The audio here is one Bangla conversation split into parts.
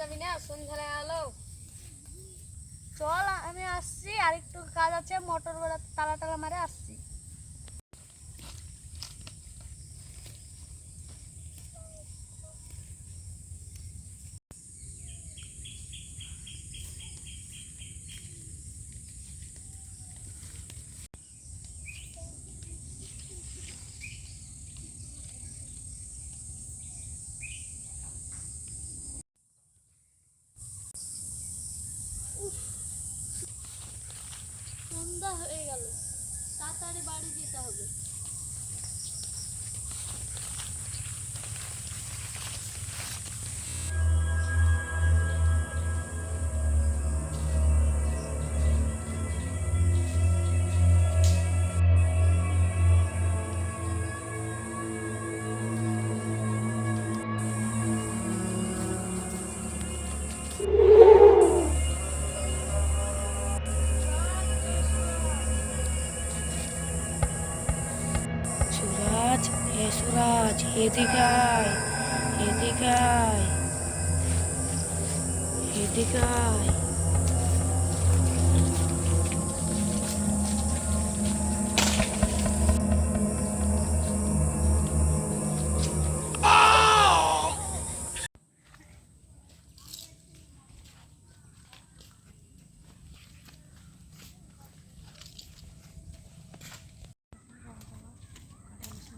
যাবি না? সন্ধ্যা আলো। চল, আমি আসছি। আর একটু কাজ আছে মোটর তালা টালা মারে আসছি। সন্ধ্যা হয়ে গেল। তাড়াতাড়ি বাড়ি যেতে হবে। সুরাজ এদিকে আয় এদিকে আয় এদিকে আয়।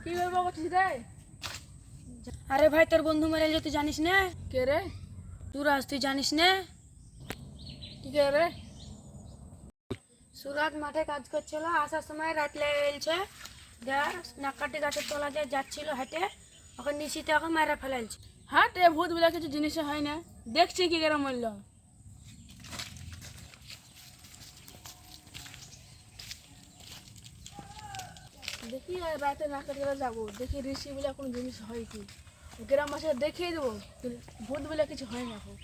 কি করব করছিস রে? আরে ভাই তোর বন্ধু মেরে যে তুই জানিস না? কে রে? সুরাজ তুই জানিস না? কি কে রে? সুরাজ মাঠে কাজ করছিল আসার সময় রাত লেগে গেছে দেখ নাকাটি গাছের তলা দিয়ে যাচ্ছিল হেঁটে ওকে নিশিতে ওকে মেরে ফেলাইছে। হ্যাঁ তে ভূত বলে কিছু জিনিস হয় না। দেখছি কি করে মরল দেখি আর রাতে না কাটে যাব। দেখি ঋষি বলে কোনো জিনিস হয় কি? গ্রাম মাসে দেখিয়ে দেবো ভূত বলে কিছু হয় না এখন।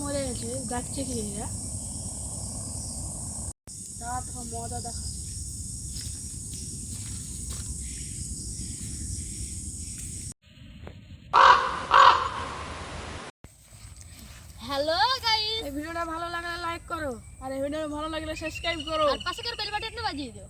মরে গেছে ডাকছে কি এরা তা তোকে মজা দেখা। হ্যালো গাইস এই ভিডিওটা ভালো লাগলে লাইক করো আর এই ভিডিও ভালো লাগলে সাবস্ক্রাইব করো। আর পাশে করে বেল বাটনটা বাজিয়ে দিও।